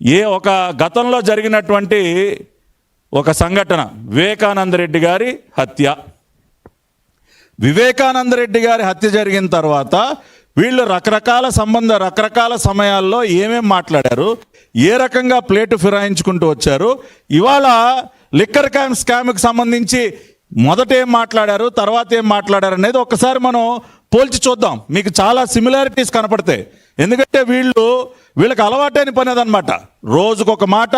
ఏ ఒక గతంలో జరిగినటువంటి ఒక సంఘటన వివేకానంద రెడ్డి గారి హత్య. వివేకానంద రెడ్డి గారి హత్య జరిగిన తర్వాత వీళ్ళు రకరకాల సంబంధ రకరకాల సమయాల్లో ఏమేం మాట్లాడారు ఏ రకంగా ప్లేటు ఫిరాయించుకుంటూ వచ్చారు ఇవాళ లిక్కర్ క్యామ్ స్కామ్కి సంబంధించి మొదట ఏం మాట్లాడారు తర్వాత ఏం మాట్లాడారు అనేది ఒకసారి మనం పోల్చి చూద్దాం. మీకు చాలా సిమిలారిటీస్ కనపడతాయి. ఎందుకంటే వీళ్ళు వీళ్ళకి అలవాటైన పని అదనమాట రోజుకొక మాట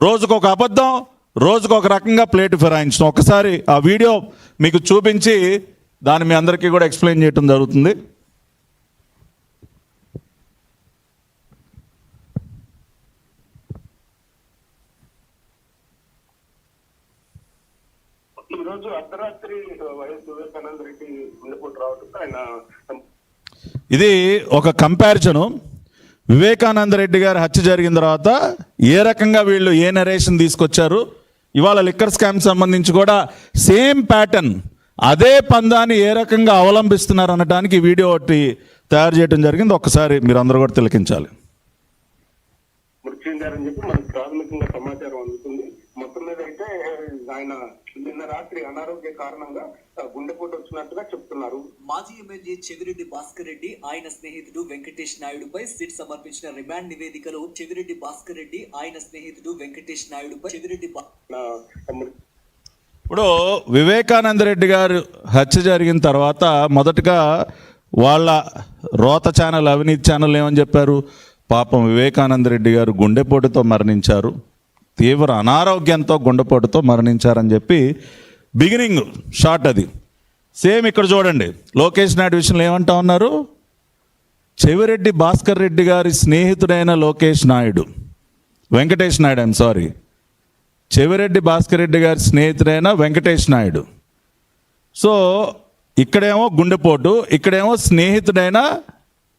రోజుకొక అబద్ధం రోజుకొక రకంగా ప్లేట్ ఫిరాయించడం. ఒకసారి ఆ వీడియో మీకు చూపించి దాన్ని మీ అందరికీ కూడా ఎక్స్ప్లెయిన్ చేయడం జరుగుతుంది. ఈ రోజు అర్ధరాత్రి వైఎస్ వివేకానంద రెడ్డి గుండెపోటు రావడంతో ఆయన ఇది ఒక కంపారిజను. వివేకానంద రెడ్డి గారి హత్య జరిగిన తర్వాత ఏ రకంగా వీళ్ళు ఏ నరేషన్ తీసుకొచ్చారు? ఇవాళ లిక్కర్ స్కామ్ సంబంధించి కూడా సేమ్ ప్యాటర్న్ అదే పందాన్ని ఏ రకంగా అవలంబిస్తున్నారు అనడానికి వీడియో ఒకటి తయారు చేయడం జరిగింది. ఒక్కసారి మీరు అందరూ కూడా తిలకించాలి. చెప్పి మనకు ప్రాథమికంగా సమాచారం అందుతుంది. మొత్తం మీద అయితే ఆయన నిన్న రాత్రి అనారోగ్య కారణంగా గుండెపోటు వచ్చినట్టుగా చెప్తున్నారు. మాజీ ఎమ్మెల్యే చెవిరెడ్డి భాస్కర్ రెడ్డి ఆయన స్నేహితుడు వెంకటేష్ నాయుడుపై సిట్ సమర్పించిన రిమాండ్ నివేదికలో చెవిరెడ్డి భాస్కర్ రెడ్డి ఆయన స్నేహితుడు వెంకటేష్ నాయుడుపై చెవిరెడ్డి ఇప్పుడు వివేకానంద రెడ్డి గారు హత్య జరిగిన తర్వాత మొదటగా వాళ్ళ రోత ఛానల్ అవినీతి ఛానల్ ఏమని చెప్పారు? పాపం వివేకానంద రెడ్డి గారు గుండెపోటుతో మరణించారు. తీవ్ర అనారోగ్యంతో గుండెపోటుతో మరణించారని చెప్పి బిగినింగ్ షార్ట్ అది. సేమ్ ఇక్కడ చూడండి లోకేష్ నాయుడు విషయంలో ఏమంటా ఉన్నారు? చెవిరెడ్డి భాస్కర్ రెడ్డి గారి స్నేహితుడైన లోకేష్ నాయుడు వెంకటేష్ నాయుడు ఐఎమ్ సారీ చెవిరెడ్డి భాస్కర్ రెడ్డి గారి స్నేహితుడైన వెంకటేష్ నాయుడు. సో ఇక్కడేమో గుండెపోటు ఇక్కడేమో స్నేహితుడైన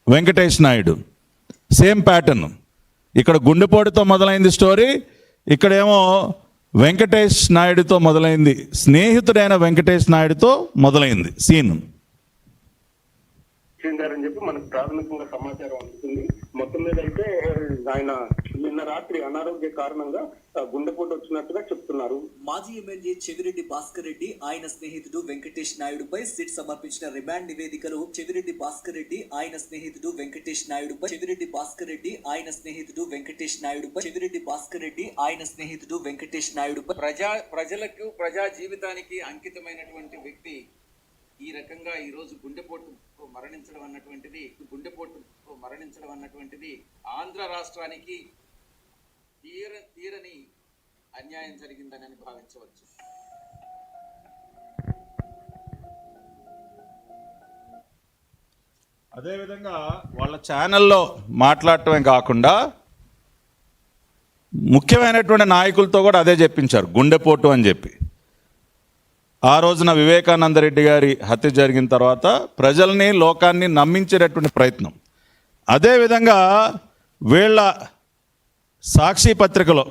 వెంకటేష్ నాయుడు. Same pattern. ఇక్కడ గుండెపోటుతో మొదలైంది స్టోరీ ఇక్కడేమో వెంకటేష్ నాయుడుతో మొదలైంది. స్నేహితుడైన వెంకటేష్ నాయుడుతో మొదలైంది సీన్. అని చెప్పి మనకు ప్రాథమికంగా సమాచారం అందుతుంది. మొత్తం మీద అయితే ఆయన నిన్న రాత్రి అనారోగ్య కారణంగా గుండెపోటు వచ్చినట్టుగా చెప్తున్నారు. మాజీ ఎమ్మెల్యే చెవిరెడ్డి భాస్కర్ రెడ్డి ఆయన స్నేహితుడు వెంకటేష్ నాయుడుపై సిట్ సమర్పించిన రిమాండ్ నివేదికలో చెవిరెడ్డి భాస్కర్ రెడ్డి ఆయన స్నేహితుడు వెంకటేష్ నాయుడుపై చెవిరెడ్డి భాస్కర్ రెడ్డి ఆయన స్నేహితుడు వెంకటేష్ నాయుడుపై చెవిరెడ్డి భాస్కర్ రెడ్డి ఆయన స్నేహితుడు వెంకటేష్ నాయుడుపై. ప్రజా ప్రజలకు ప్రజా జీవితానికి అంకితమైనటువంటి వ్యక్తి ఈ రకంగా ఈరోజు గుండెపోటు మరణించడం అన్నటువంటిది గుండెపోటు మరణించడం అన్నటువంటిది ఆంధ్ర రాష్ట్రానికి తీర తీరని అన్యాయం జరిగిందని భావించవచ్చు. అదేవిధంగా వాళ్ళ ఛానల్లో మాట్లాడటమే కాకుండా ముఖ్యమైనటువంటి నాయకులతో కూడా అదే చెప్పించారు గుండెపోటు అని చెప్పి. ఆ రోజున వివేకానంద రెడ్డి గారి హత్య జరిగిన తర్వాత ప్రజల్ని లోకాన్ని నమ్మించేటటువంటి ప్రయత్నం. అదేవిధంగా వీళ్ళ సాక్షి పత్రికలో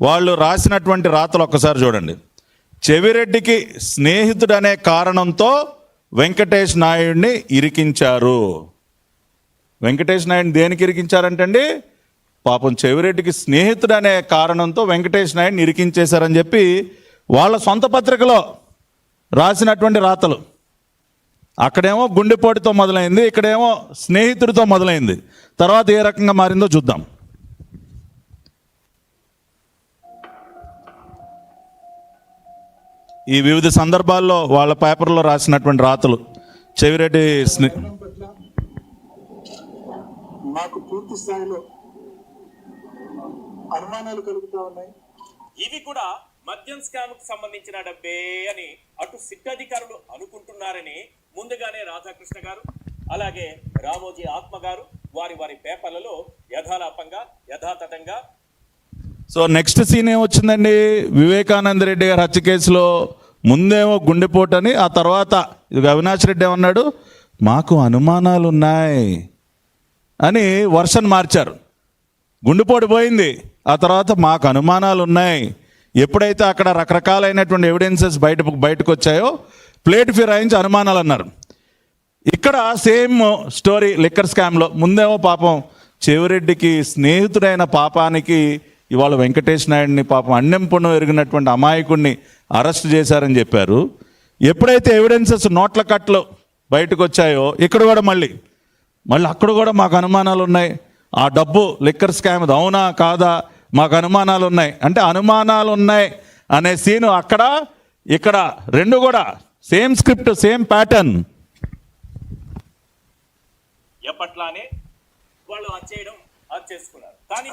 వాళ్ళు రాసినటువంటి రాతలు ఒక్కసారి చూడండి. చెవిరెడ్డికి స్నేహితుడు అనే కారణంతో వెంకటేష్ నాయుడిని ఇరికించారు. వెంకటేష్ నాయుడిని దేనికి ఇరికించారంటండి? పాపం చెవిరెడ్డికి స్నేహితుడు అనే కారణంతో వెంకటేష్ నాయుడిని ఇరికించేశారని చెప్పి వాళ్ళ సొంత పత్రికలో రాసినటువంటి రాతలు. అక్కడేమో గుండెపోటుతో మొదలైంది ఇక్కడేమో స్నేహితుడితో మొదలైంది. తర్వాత ఏ రకంగా మారిందో చూద్దాం. ఈ వివిధ సందర్భాల్లో వాళ్ళ పేపర్లో రాసినటువంటి రాతలు. చెవిరెడ్డి స్నే పట్ల మాకు పూర్తి స్థాయిలో అనుమానాలు కలుగుతా ఉన్నాయి. ఇవి కూడా మద్యం స్కామ్కు సంబంధించిన డబ్బే అని అటు సిట్ అధికారులు అనుకుంటున్నారని ముందుగానే రాధాకృష్ణ గారు అలాగే రామోజీ ఆత్మ గారు వారి వారి పేపర్లలో యథాలాపంగా యథాతథంగా సో నెక్స్ట్ సీన్ ఏమొచ్చిందండి? వివేకానంద రెడ్డి గారి హత్య కేసులో ముందేమో గుండెపోటు అని ఆ తర్వాత ఇది అవినాష్ రెడ్డి ఏమన్నాడు? మాకు అనుమానాలు ఉన్నాయి అని వర్షన్ మార్చారు. గుండెపోటు పోయింది. ఆ తర్వాత మాకు అనుమానాలు ఉన్నాయి ఎప్పుడైతే అక్కడ రకరకాలైనటువంటి ఎవిడెన్సెస్ బయట బయటకు వచ్చాయో ప్లేట్ ఫిరాయించి అనుమానాలు అన్నారు ఇక్కడ సేమ్ స్టోరీ లిక్కర్ స్కామ్లో. ముందేమో పాపం చెవిరెడ్డికి స్నేహితుడైన పాపానికి ఇవాళ వెంకటేష్ నాయుడిని పాపం అన్నెంపును ఎరిగినటువంటి అమాయకుడిని అరెస్ట్ చేశారని చెప్పారు. ఎప్పుడైతే ఎవిడెన్సెస్ నోట్ల కట్లు బయటకు వచ్చాయో ఇక్కడ కూడా మళ్ళీ. మళ్ళీ అక్కడ కూడా మాకు అనుమానాలు ఉన్నాయి ఆ డబ్బు లిక్కర్ స్కామ్ అవునా కాదా? మాకు అనుమానాలు ఉన్నాయి అంటే అనుమానాలు ఉన్నాయి అనే సీను అక్కడ ఇక్కడ రెండు కూడా. Same script same pattern. ఎప్పట్లానే వాళ్ళు అది చేయడం అది చేసుకున్నారు కానీ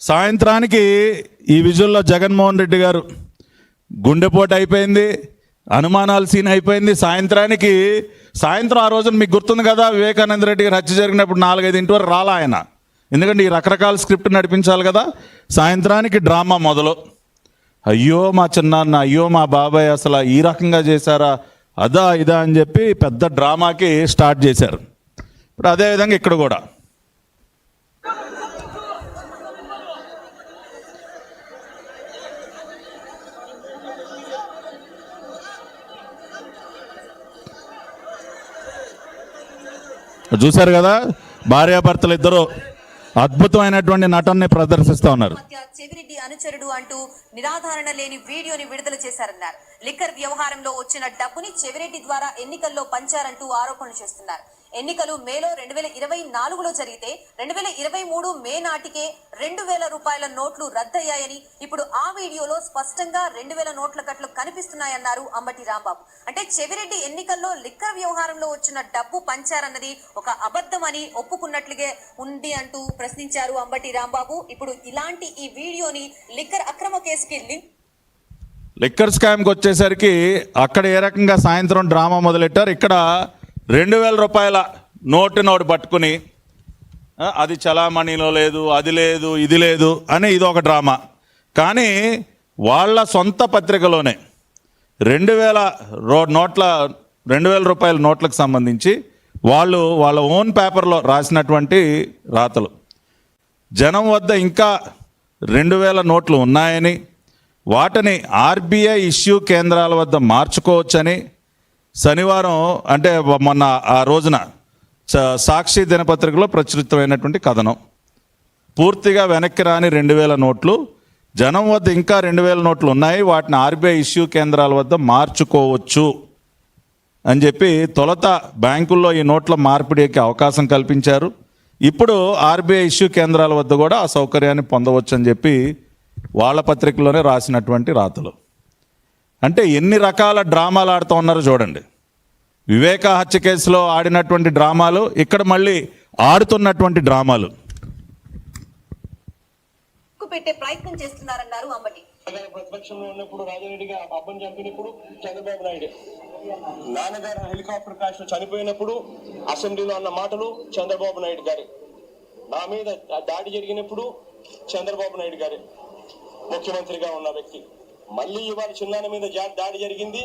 సాయంత్రానికి ఈ విజువల్లో జగన్మోహన్ రెడ్డి గారు గుండెపోటు అయిపోయింది అనుమానాలు సీన్ అయిపోయింది. సాయంత్రానికి సాయంత్రం ఆ రోజున మీకు గుర్తుంది కదా వివేకానంద రెడ్డి గారు హత్య జరిగినప్పుడు నాలుగైదు ఇంటి వరకు రాలా ఆయన? ఎందుకంటే ఈ రకరకాల స్క్రిప్ట్ నడిపించాలి కదా. సాయంత్రానికి డ్రామా మొదలు. అయ్యో మా చిన్నాన్న అయ్యో మా బాబాయ్ అసలు ఈ రకంగా చేశారా అదా ఇదా అని చెప్పి పెద్ద డ్రామాకి స్టార్ట్ చేశారు. ఇప్పుడు అదేవిధంగా ఇక్కడ కూడా. చూశారు కదా భార్యాభర్తలు ఇద్దరు అద్భుతమైనటువంటి నటనని ప్రదర్శిస్తూ ఉన్నారు. చెవిరెడ్డి అనుచరుడు అంటూ నిరాధారణ లేని వీడియోని విడుదల చేశారన్నారు. లిక్కర్ వ్యవహారంలో వచ్చిన డబ్బుని చెవిరెడ్డి ద్వారా ఎన్నికల్లో పంచారంటూ ఆరోపణలు చేస్తున్నారు. ఎన్నికలు మేలో రెండు వేల ఇరవై నాలుగులో జరిగితే రెండు వేల ఇరవై మూడు మే నాటికే రెండు వేల రూపాయల నోట్లు రద్దయ్యాయని ఇప్పుడు ఆ వీడియోలో స్పష్టంగా రెండు వేల నోట్ల కట్లు కనిపిస్తున్నాయన్నారు అంబటి రాంబాబు. అంటే చెవిరెడ్డి ఎన్నికల్లో లిక్కర్ వ్యవహారంలో వచ్చిన డబ్బు పంచారన్నది ఒక అబద్ధమని ఒప్పుకున్నట్లుగే ఉంది అంటూ ప్రశ్నించారు అంబటి రాంబాబు. ఇప్పుడు ఇలాంటి ఈ వీడియోని లిక్కర్ అక్రమ కేసుకి లింక్ లిక్కర్ స్కామ్కి వచ్చేసరికి అక్కడ ఏ రకంగా సాయంత్రం డ్రామా మొదలెట్టారు? ఇక్కడ రెండు వేల రూపాయల నోటు నోటు పట్టుకుని అది చలామణిలో లేదు అది లేదు ఇది లేదు అని ఇది ఒక డ్రామా. కానీ వాళ్ళ సొంత పత్రికలోనే రెండు వేల రో నోట్ల రెండు వేల రూపాయల నోట్లకు సంబంధించి వాళ్ళు వాళ్ళ ఓన్ పేపర్లో రాసినటువంటి రాతలు. జనం వద్ద ఇంకా రెండు వేల నోట్లు ఉన్నాయని వాటిని ఆర్బీఐ ఇష్యూ కేంద్రాల వద్ద మార్చుకోవచ్చని శనివారం అంటే మొన్న ఆ రోజున సాక్షి దినపత్రికలో ప్రచురితమైనటువంటి కథనం. పూర్తిగా వెనక్కి రాని రెండు వేల నోట్లు జనం వద్ద ఇంకా రెండు వేల నోట్లు ఉన్నాయి వాటిని ఆర్బీఐ ఇష్యూ కేంద్రాల వద్ద మార్చుకోవచ్చు అని చెప్పి తొలత బ్యాంకుల్లో ఈ నోట్ల మార్పిడికి అవకాశం కల్పించారు. ఇప్పుడు ఆర్బీఐ ఇష్యూ కేంద్రాల వద్ద కూడా ఆ సౌకర్యాన్ని పొందవచ్చు అని చెప్పి వాళ్ళ పత్రికలోనే రాసినటువంటి రాతలు. అంటే ఎన్ని రకాల డ్రామాలు ఆడుతూ ఉన్నారో చూడండి. వివేక హత్య కేసులో ఆడినటువంటి డ్రామాలు ఇక్కడ మళ్ళీ ఆడుతున్నటువంటి డ్రామాలు. పెట్టే ప్రయత్నం చేస్తున్నారన్నారు అంబటి. ప్రతిపక్షంలో ఉన్నప్పుడు రాజారెడ్డిగా అబ్బని చంపినప్పుడు చంద్రబాబు నాయుడు. నాన్నగారు హెలికాప్టర్ క్రాష్లో చనిపోయినప్పుడు అసెంబ్లీలో అన్న మాటలు చంద్రబాబు నాయుడు గారి. నా మీద దాడి జరిగినప్పుడు చంద్రబాబు నాయుడు గారి. ముఖ్యమంత్రిగా ఉన్న వ్యక్తి. మళ్ళీ ఇవాళ చిన్నాన్న మీద దాడి జరిగింది.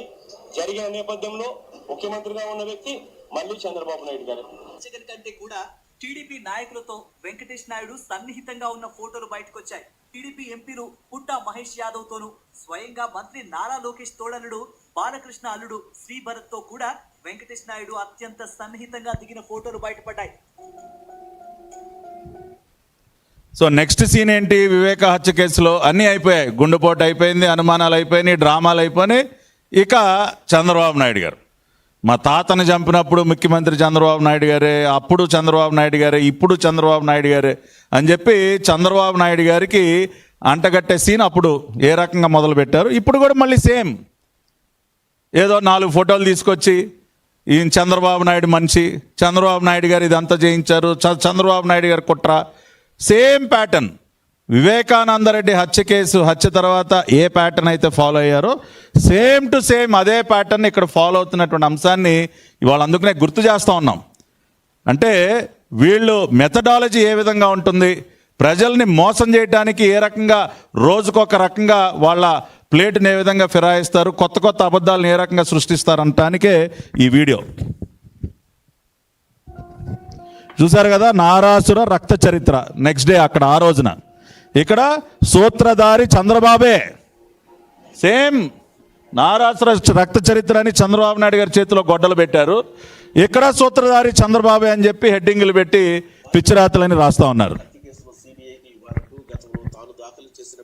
జరిగిన నేపథ్యంలో ముఖ్యమంత్రిగా ఉన్న వ్యక్తి మళ్ళీ చంద్రబాబు నాయుడు గారు. జగన్ కంటే కూడా టీడీపీ నాయకులతో వెంకటేష్ నాయుడు సన్నిహితంగా ఉన్న ఫోటోలు బయటకొచ్చాయి. టీడీపీ ఎంపీలు పుట్టా మహేష్ యాదవ్ తోను స్వయంగా మంత్రి నారా లోకేష్ తోడలుడు బాలకృష్ణ అల్లుడు శ్రీభరత్తో కూడా వెంకటేష్ నాయుడు అత్యంత సన్నిహితంగా దిగిన ఫోటోలు బయటపడ్డాయి. సో నెక్స్ట్ సీన్ ఏంటి? వివేక హత్య కేసులో అన్నీ అయిపోయాయి. గుండెపోటు అయిపోయింది అనుమానాలు అయిపోయినాయి డ్రామాలు అయిపోయినాయి. ఇక చంద్రబాబు నాయుడు గారు. మా తాతను చంపినప్పుడు ముఖ్యమంత్రి చంద్రబాబు నాయుడు గారే అప్పుడు చంద్రబాబు నాయుడు గారే ఇప్పుడు చంద్రబాబు నాయుడు గారే అని చెప్పి చంద్రబాబు నాయుడు గారికి అంటగట్టే సీన్ అప్పుడు ఏ రకంగా మొదలు పెట్టారు ఇప్పుడు కూడా మళ్ళీ సేమ్. ఏదో నాలుగు ఫోటోలు తీసుకొచ్చి ఈయన చంద్రబాబు నాయుడు మనిషి చంద్రబాబు నాయుడు గారు ఇదంతా చేయించారు చంద్రబాబు నాయుడు గారు కుట్ర సేమ్ ప్యాటర్న్. వివేకానందరెడ్డి హత్య కేసు హత్య తర్వాత ఏ ప్యాటర్న్ అయితే ఫాలో అయ్యారో సేమ్ టు సేమ్ అదే ప్యాటర్న్ ఇక్కడ ఫాలో అవుతున్నటువంటి అంశాన్ని ఇవాళ అందుకనే గుర్తు చేస్తూ ఉన్నాం. అంటే వీళ్ళు మెథడాలజీ ఏ విధంగా ఉంటుంది ప్రజల్ని మోసం చేయడానికి ఏ రకంగా రోజుకొక రకంగా వాళ్ళ ప్లేట్ని ఏ విధంగా ఫిరాయిస్తారు కొత్త కొత్త అబద్ధాలను ఏ రకంగా సృష్టిస్తారు అనటానికే ఈ వీడియో. చూసారు కదా? నారాసుర రక్త చరిత్ర. నెక్స్ట్ డే అక్కడ ఆ రోజున. ఇక్కడ సూత్రధారి చంద్రబాబే. సేమ్ నారాసుర రక్త చరిత్ర అని చంద్రబాబు నాయుడు గారి చేతిలో గొడ్డలు పెట్టారు. ఇక్కడ సూత్రధారి చంద్రబాబే అని చెప్పి హెడ్డింగ్లు పెట్టి పిచ్చిరాతలని రాస్తా ఉన్నారు. చేసిన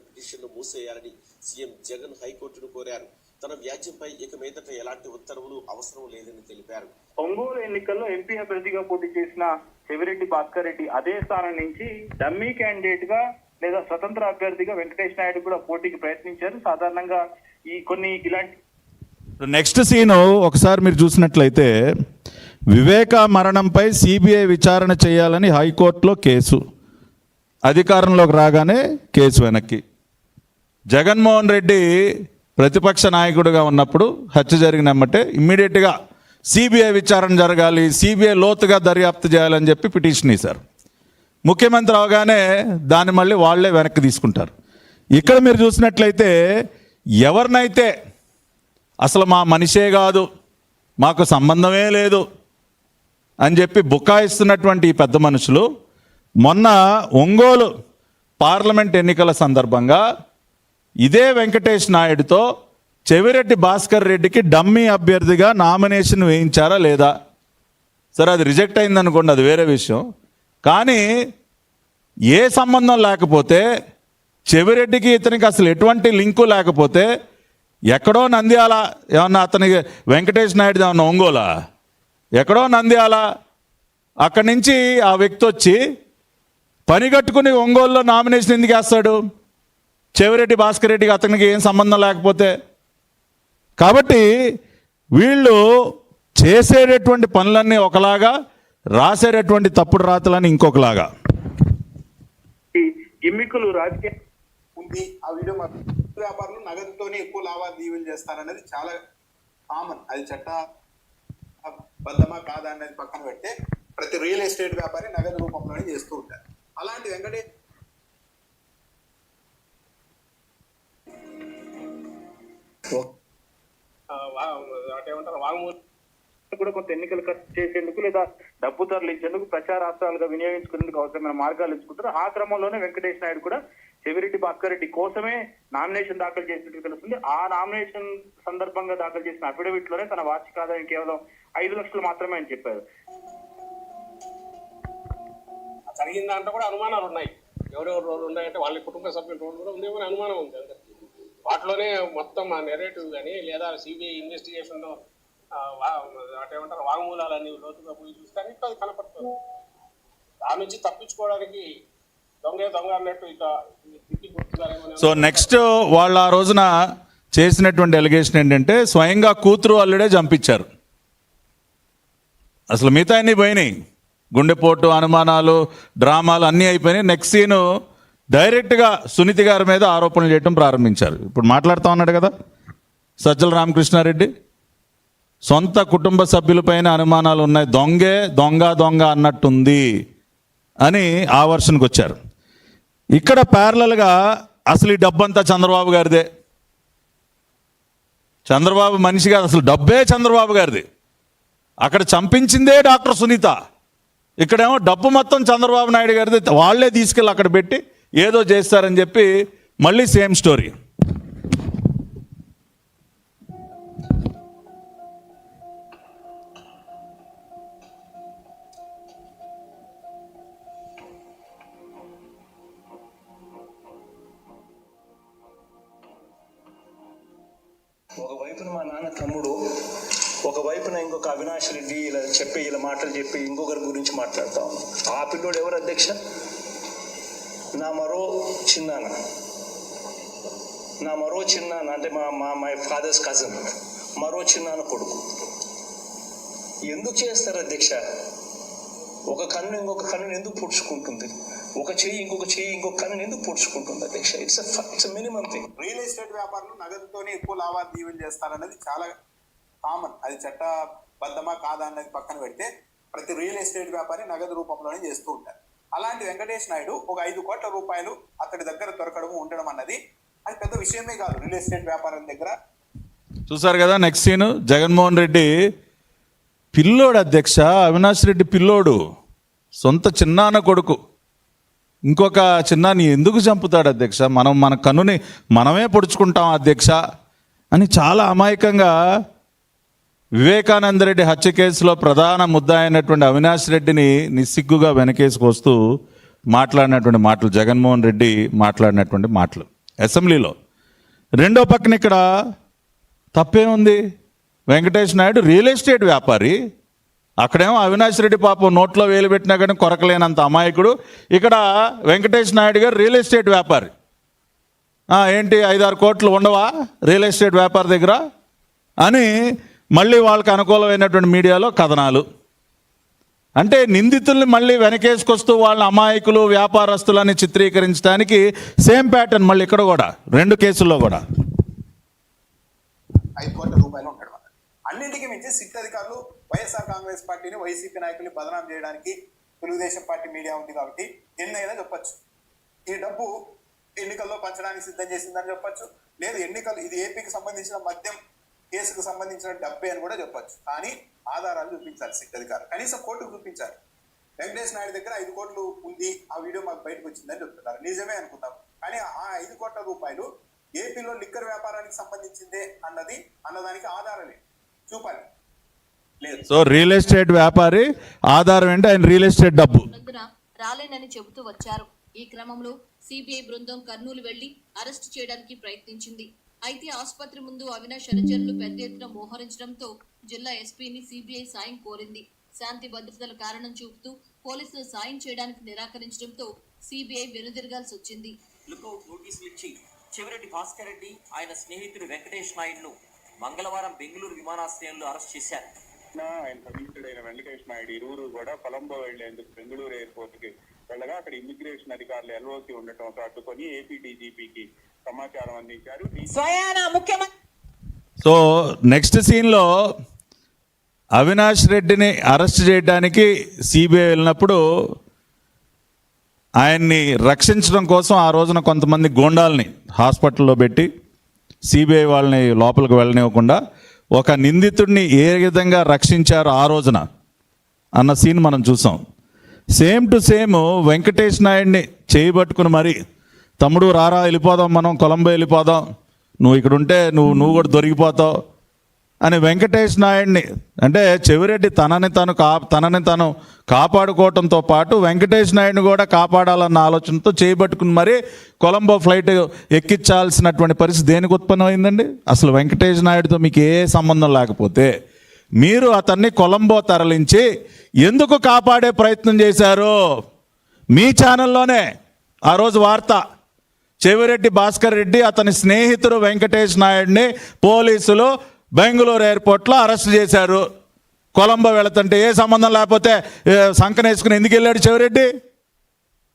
సీఎం జగన్ హైకోర్టును కోరారు తన వ్యాజ్యంపై ఇక మీదట ఎలాంటి ఉత్తర్వులు అవసరం లేదని తెలిపారు. ఒంగోలు ఎన్నికల్లో ఎంపీ అభ్యర్థిగా పోటీ చేసిన చెవిరెడ్డి భాస్కర్ రెడ్డి అదే స్థానం నుంచి డమ్మీ క్యాండిడేట్గా లేదా స్వతంత్ర అభ్యర్థిగా వెంకటేష్ నాయుడు కూడా పోటీకి ప్రయత్నించారు. సాధారణంగా ఈ కొన్ని ఇలాంటి నెక్స్ట్ సీను ఒకసారి మీరు చూసినట్లయితే వివేక మరణంపై సిబిఐ విచారణ చేయాలని హైకోర్టులో కేసు. అధికారంలోకి రాగానే కేసు వెనక్కి. జగన్మోహన్ రెడ్డి ప్రతిపక్ష నాయకుడిగా ఉన్నప్పుడు హత్య జరిగినమ్మటే ఇమ్మీడియట్గా సిబిఐ విచారణ జరగాలి సిబిఐ లోతుగా దర్యాప్తు చేయాలని చెప్పి పిటిషన్ ఇశారు ముఖ్యమంత్రి అవగానే దాన్ని మళ్ళీ వాళ్ళే వెనక్కి తీసుకుంటారు. ఇక్కడ మీరు చూసినట్లయితే ఎవరినైతే అసలు మా మనిషే కాదు మాకు సంబంధమే లేదు అని చెప్పి బుకాయిస్తున్నటువంటి ఈ పెద్ద మనుషులు మొన్న ఒంగోలు పార్లమెంట్ ఎన్నికల సందర్భంగా ఇదే వెంకటేష్ నాయుడుతో చెవిరెడ్డి భాస్కర్ రెడ్డికి డమ్మీ అభ్యర్థిగా నామినేషన్ వేయించారా లేదా? సరే అది రిజెక్ట్ అయింది అనుకోండి అది వేరే విషయం. కానీ ఏ సంబంధం లేకపోతే చెవిరెడ్డికి ఇతనికి అసలు ఎటువంటి లింకు లేకపోతే ఎక్కడో నంద్యాల ఏమన్నా అతనికి వెంకటేష్ నాయుడు ఏమన్నా ఒంగోలా? ఎక్కడో నంద్యాల అక్కడి నుంచి ఆ వ్యక్తి వచ్చి పని కట్టుకుని ఒంగోలులో నామినేషన్ ఎందుకు వేస్తాడు? చెవిరెడ్డి భాస్కర్ రెడ్డికి అతనికి ఏం సంబంధం లేకపోతే కాబట్టి వీళ్ళు చేసేటటువంటి పనులన్నీ ఒకలాగా రాసేటటువంటి తప్పుడు రాతలని ఇంకొకలాగా. గిమ్మికులు రాజకీయ ఉంది. ఆ వీడియో వ్యాపారులు నగదుతోనే ఎక్కువ లావాదేవీలు చేస్తారనేది చాలా కామన్ అది చట్ట బద్దమా కాదా అనేది పక్కన పెడితే ప్రతి రియల్ ఎస్టేట్ వ్యాపారి నగదు రూపంలోనే చేస్తూ ఉంటారు. అలాంటి వెంకటేష్ ఏమంటారు వాంగ్మూలం కూడా కొంత ఎన్నికలు ఖర్చు చేసేందుకు లేదా డబ్బు తరలించేందుకు ప్రచారాస్త్రాలుగా వినియోగించుకునేందుకు అవసరమైన మార్గాలు ఎంచుకుంటారు ఆ క్రమంలోనే వెంకటేష్ నాయుడు కూడా చెవిరెడ్డి భాస్కర్ రెడ్డి కోసమే నామినేషన్ దాఖలు చేసినట్టు తెలుస్తుంది. ఆ నామినేషన్ సందర్భంగా దాఖలు చేసిన అఫిడవిట్లోనే తన వార్షిక ఆదాయం కేవలం ఐదు లక్షలు మాత్రమే అని చెప్పారు. జరిగిన దాంట్లో కూడా అనుమానాలు ఉన్నాయి. ఎవరెవరు రోడ్లు ఉన్నాయంటే వాళ్ళ కుటుంబ సభ్యుల రోడ్లు కూడా ఉందేమో అనుమానం ఉంది. అందరికీ. వాటిలోనే మొత్తం ఆ నెరేటివ్ కానీ లేదా సిబిఐ ఇన్వెస్టిగేషన్లో ఏమంటారు వాంగ్మూలాలన్నీ లోతుగా పోయి చూస్తే అన్నిట్లో అది కనపడుతుంది. దాని నుంచి తప్పించుకోవడానికి దొంగే దొంగ అన్నట్టు ఇక సో నెక్స్ట్ వాళ్ళు ఆ రోజున చేసినటువంటి ఎలిగేషన్ ఏంటంటే స్వయంగా కూతురు అల్లుడే చంపించారు. అసలు మిగతా అన్నీ పోయినాయి. గుండెపోటు అనుమానాలు డ్రామాలు అన్నీ అయిపోయినాయి. నెక్స్ట్ సీను డైరెక్ట్గా సునీతి గారి మీద ఆరోపణలు చేయడం ప్రారంభించారు. ఇప్పుడు మాట్లాడుతూ ఉన్నాడు కదా సజ్జల రామకృష్ణారెడ్డి. సొంత కుటుంబ సభ్యులపైన అనుమానాలు ఉన్నాయి దొంగే దొంగ దొంగ అన్నట్టుంది అని ఆ వర్షన్కి వచ్చారు. ఇక్కడ ప్యారలల్గా అసలు ఈ డబ్బంతా చంద్రబాబు గారిదే. చంద్రబాబు మనిషి కాదు అసలు డబ్బే చంద్రబాబు గారిది. అక్కడ చంపించిందే డాక్టర్ సునీత. ఇక్కడేమో డబ్బు మొత్తం చంద్రబాబు నాయుడు గారిది వాళ్ళే తీసుకెళ్ళి అక్కడ పెట్టి ఏదో చేస్తారని చెప్పి మళ్ళీ సేమ్ స్టోరీ. ఒకవైపున మా నాన్న తమ్ముడు ఒకవైపున ఇంకొక అవినాష్ రెడ్డి ఇలా చెప్పి ఇలా మాటలు చెప్పి ఇంకొకరి గురించి మాట్లాడతాం. ఆ పిల్లోడు ఎవరు అధ్యక్ష? నా మరో చిన్నాన్న. నా మరో చిన్నాన్న అంటే మా మా మై ఫాదర్స్ కజిన్ మరో చిన్నాన్న కొడుకు. ఎందుకు చేస్తారు అధ్యక్ష? ఒక కన్ను ఇంకొక కన్నుని ఎందుకు పొడుచుకుంటుంది? ఒక చెయ్యి ఇంకొక చెయ్యి ఇంకొక కన్నుని ఎందుకు పొడుచుకుంటుంది అధ్యక్ష? It's it's minimum thing real estate వ్యాపారులు నగదుతోనే ఎక్కువ లావాదేవీలు చేస్తారనేది చాలా కామన్ అది చట్టబద్ధమా కాదా అన్నది పక్కన పెడితే ప్రతి రియల్ ఎస్టేట్ వ్యాపారి నగదు రూపంలోనే చేస్తూ ఉంటారు. అలాంటి వెంకటేష్ నాయుడు ఒక ఐదు కోట్ల రూపాయలు అతడి దగ్గర దొరకడం ఉండడం అన్నది అది పెద్ద విషయమే కాదు రియల్ ఎస్టేట్ వ్యాపారం దగ్గర. చూసారు కదా నెక్స్ట్ సీన్ జగన్మోహన్ రెడ్డి పిల్లోడు అధ్యక్ష అవినాష్ రెడ్డి పిల్లోడు సొంత చిన్నాన్న కొడుకు. ఇంకొక చిన్నాన్ని ఎందుకు చంపుతాడు అధ్యక్ష? మనం మన కన్నుని మనమే పొడుచుకుంటాం అధ్యక్ష అని చాలా అమాయకంగా వివేకానంద రెడ్డి హత్య కేసులో ప్రధాన ముద్ద అయినటువంటి అవినాష్ రెడ్డిని నిస్సిగ్గుగా వెనకేసుకొస్తూ మాట్లాడినటువంటి మాటలు జగన్మోహన్ రెడ్డి మాట్లాడినటువంటి మాటలు అసెంబ్లీలో. రెండో పక్కన ఇక్కడ తప్పేముంది వెంకటేష్ నాయుడు రియల్ ఎస్టేట్ వ్యాపారి. అక్కడేమో అవినాష్ రెడ్డి పాపం నోట్లో వేలు పెట్టినా కానీ కొరకలేనంత అమాయకుడు. ఇక్కడ వెంకటేష్ నాయుడు గారు రియల్ ఎస్టేట్ వ్యాపారి. ఏంటి ఐదారు కోట్లు ఉండవా రియల్ ఎస్టేట్ వ్యాపారి దగ్గర? అని మళ్ళీ వాళ్ళకి అనుకూలమైనటువంటి మీడియాలో కథనాలు. అంటే నిందితుల్ని మళ్ళీ వెనకేసుకొస్తూ వాళ్ళ అమాయకులు వ్యాపారస్తులని చిత్రీకరించడానికి సేమ్ ప్యాటర్న్ మళ్ళీ ఇక్కడ కూడా రెండు కేసుల్లో కూడా. ఐదు కోట్ల రూపాయలు ఉంటాడు అన్నింటికి మించి సిట్ అధికారులు వైఎస్ఆర్ కాంగ్రెస్ పార్టీని వైసీపీ నాయకుల్ని బదనాం చేయడానికి తెలుగుదేశం పార్టీ మీడియా ఉంది కాబట్టి ఎన్నైనా చెప్పచ్చు. ఈ డబ్బు ఎన్నికల్లో పంచడానికి సిద్ధం చేసిందని చెప్పచ్చు. లేదు ఎన్నికలు ఇది ఏపీకి సంబంధించిన మద్యం కేసుకు సంబంధించిన డబ్బే అని కూడా చెప్పొచ్చు. కానీ ఆధారాలు చూపించాలి సిట్ అధికారులు. కనీసం కోర్టుకు చూపించాలి. వెంకటేష్ నాయుడు దగ్గర ఐదు కోట్లు ఉంది. ఆ వీడియో మాకు బయటకు వచ్చిందని చెప్తున్నారు. నిజమే అనుకుంటాం కానీ ఆ ఐదు కోట్ల రూపాయలు ఏపీలో లిక్కర్ వ్యాపారానికి సంబంధించిందే అన్నది అన్నదానికి ఆధారమే చూపాలి. లేదు. సో రియల్ ఎస్టేట్ వ్యాపారి ఆధారం ఏంటి? ఆయన రియల్ ఎస్టేట్ డబ్బు. రాలేనని చెబుతూ వచ్చారు. ఈ క్రమంలో సిబిఐ బృందం కర్నూలు వెళ్ళి అరెస్టు చేయడానికి ప్రయత్నించింది. అయితే ఆసుపత్రి ముందు అవినాష్ అనుచరులు పెద్ద ఎత్తున మోహరించడంతో జిల్లా ఎస్పీని సిబిఐ సాయం కోరింది. శాంతి భద్రతల కారణం చూపుతూ పోలీసులు సాయం చేయడానికి నిరాకరించడంతో సిబిఐ వెనుదిరగాల్సి వచ్చింది. లుకౌట్ నోటీసులు ఇచ్చి చెవిరెడ్డి భాస్కర్ రెడ్డి ఆయన స్నేహితుడు వెంకటేష్ నాయుడును మంగళవారం బెంగళూరు విమానాశ్రయంలో అరెస్ట్ చేశారు. ఆయన సన్నిహితుడైన వెంకటేష్ నాయుడు ఇరువురు కూడా కొలంబో వెళ్ళేందుకు బెంగళూరు ఎయిర్పోర్ట్కి వెళ్ళగా అక్కడ ఇమిగ్రేషన్ అధికారులు ఎల్ఓసి ఉండటంతో అడ్డుకొని ఏపీ డీజీపీకి సమాచారం అందించారు. స్వయాన ముఖ్యమంత్రి సో నెక్స్ట్ సీన్లో అవినాష్ రెడ్డిని అరెస్ట్ చేయడానికి సిబిఐ వెళ్ళినప్పుడు ఆయన్ని రక్షించడం కోసం ఆ రోజున కొంతమంది గోండాల్ని హాస్పిటల్లో పెట్టి సిబిఐ వాళ్ళని లోపలికి వెళ్ళనివ్వకుండా ఒక నిందితుడిని ఏ విధంగా రక్షించారో ఆ రోజున అన్న సీన్ మనం చూసాం. సేమ్ టు సేమ్ వెంకటేష్ నాయుడిని చేయబట్టుకుని మరి తమ్ముడు రారా వెళ్ళిపోదాం మనం కొలంబో వెళ్ళిపోదాం. నువ్వు ఇక్కడ ఉంటే నువ్వు నువ్వు కూడా దొరికిపోతావు. అని వెంకటేష్ నాయుడిని అంటే చెవిరెడ్డి తనని తను కా తనని తను కాపాడుకోవటంతో పాటు వెంకటేష్ నాయుడిని కూడా కాపాడాలన్న ఆలోచనతో చేయబట్టుకుని మరి కొలంబో ఫ్లైట్ ఎక్కించాల్సినటువంటి పరిస్థితి దేనికి ఉత్పన్నమైందండి? అసలు వెంకటేష్ నాయుడుతో మీకు ఏ సంబంధం లేకపోతే మీరు అతన్ని కొలంబో తరలించి ఎందుకు కాపాడే ప్రయత్నం చేశారు? మీ ఛానల్లోనే ఆ రోజు వార్త. చెవిరెడ్డి భాస్కర్ రెడ్డి అతని స్నేహితుడు వెంకటేష్ నాయుడిని పోలీసులు బెంగళూరు ఎయిర్పోర్ట్లో అరెస్ట్ చేశారు. కొలంబో వెళుతుంటే ఏ సంబంధం లేకపోతే ఏ, సంకనేసుకుని ఎందుకు వెళ్ళాడు చెవిరెడ్డి?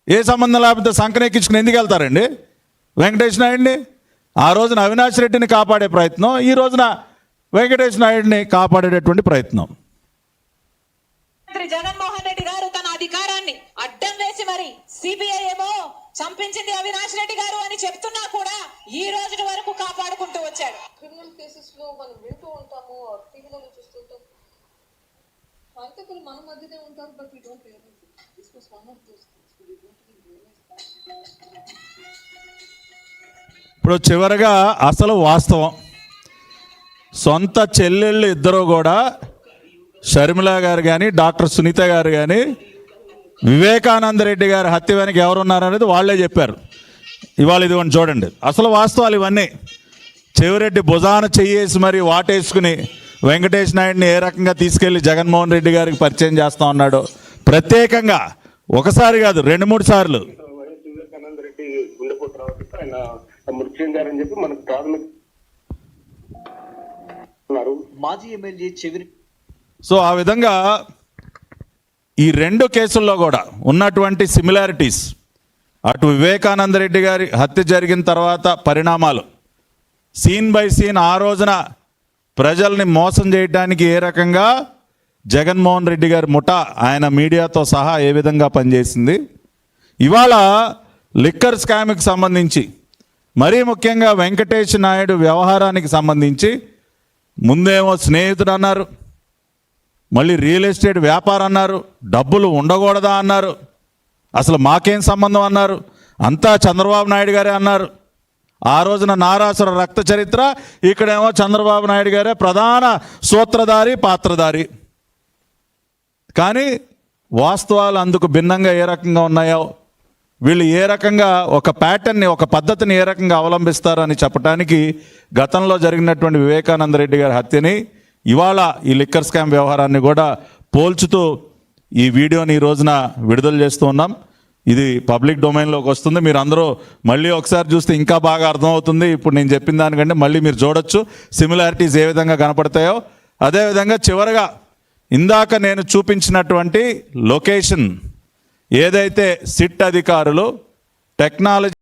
ఏ సంబంధం లేకపోతే సంకనెక్కించుకుని ఎందుకు వెళ్తారండి వెంకటేష్ నాయుడిని? ఆ రోజున అవినాష్ రెడ్డిని కాపాడే ప్రయత్నం ఈ రోజున వెంకటేష్ నాయుడిని కాపాడేటటువంటి ప్రయత్నం. జగన్మోహన్ రెడ్డి గారు అధికారాన్ని అడ్డం వేసి మరి సిబిఐ ఏమో చంపించింది అవినాష్ రెడ్డి గారు అని చెప్తున్నా కూడా ఈ రోజు వరకు కాపాడుకుంటూ వచ్చాడు. క్రిమినల్ కేసెస్లో మనం వింటూ ఉంటాము టీవీలో చూస్తుంటాం హంతకులు మన మధ్యనే ఉంటారు but we don't realise this was one of those ఇప్పుడు చివరగా అసలు వాస్తవం. సొంత చెల్లెళ్ళు ఇద్దరు కూడా షర్మిల గారు కానీ డాక్టర్ సునీత గారు కానీ వివేకానంద రెడ్డి గారి హత్య వెనక ఎవరున్నారనేది వాళ్ళే చెప్పారు. ఇవాళ ఇదిగోండి చూడండి. అసలు వాస్తవాలు ఇవన్నీ. చెవిరెడ్డి భుజాన చెయ్యేసి మరి వాటేసుకుని వెంకటేష్ నాయుడిని ఏ రకంగా తీసుకెళ్ళి జగన్మోహన్ రెడ్డి గారికి పరిచయం చేస్తా ఉన్నాడు ప్రత్యేకంగా ఒకసారి కాదు రెండు మూడు సార్లు. సో ఆ విధంగా ఈ రెండు కేసుల్లో కూడా ఉన్నటువంటి సిమిలారిటీస్ అటు వివేకానంద రెడ్డి గారి హత్య జరిగిన తర్వాత పరిణామాలు. సీన్ బై సీన్ ఆ రోజున ప్రజల్ని మోసం చేయడానికి ఏ రకంగా జగన్మోహన్ రెడ్డి గారి ముఠ ఆయన మీడియాతో సహా ఏ విధంగా పనిచేసింది. ఇవాళ లిక్కర్ స్కామ్కి సంబంధించి మరీ ముఖ్యంగా వెంకటేష్ నాయుడు వ్యవహారానికి సంబంధించి ముందేమో స్నేహితుడు అన్నారు. మళ్ళీ రియల్ ఎస్టేట్ వ్యాపారం అన్నారు డబ్బులు ఉండకూడదా అన్నారు అసలు మాకేం సంబంధం అన్నారు అంతా చంద్రబాబు నాయుడు గారే అన్నారు. ఆ రోజున నారాసుర రక్త చరిత్ర ఇక్కడేమో చంద్రబాబు నాయుడు గారే ప్రధాన సూత్రధారి పాత్రధారి. కానీ వాస్తవాలు అందుకు భిన్నంగా ఏ రకంగా ఉన్నాయో వీళ్ళు ఏ రకంగా ఒక ప్యాటర్న్ని ఒక పద్ధతిని ఏ రకంగా అవలంబిస్తారని చెప్పడానికి గతంలో జరిగినటువంటి వివేకానంద రెడ్డి గారి హత్యని ఇవాళ ఈ లిక్కర్ స్కామ్ వ్యవహారాన్ని కూడా పోల్చుతూ ఈ వీడియోని ఈ రోజున విడుదల చేస్తూ ఉన్నాం. ఇది పబ్లిక్ డొమైన్లోకి వస్తుంది. మీరు అందరూ మళ్ళీ ఒకసారి చూస్తే ఇంకా బాగా అర్థమవుతుంది. ఇప్పుడు నేను చెప్పిన దానికంటే మళ్ళీ మీరు చూడొచ్చు సిమిలారిటీస్ ఏ విధంగా కనపడతాయో. అదేవిధంగా చివరగా ఇందాక నేను చూపించినటువంటి లొకేషన్ ఏదైతే సిట్ అధికారులు టెక్నాలజీ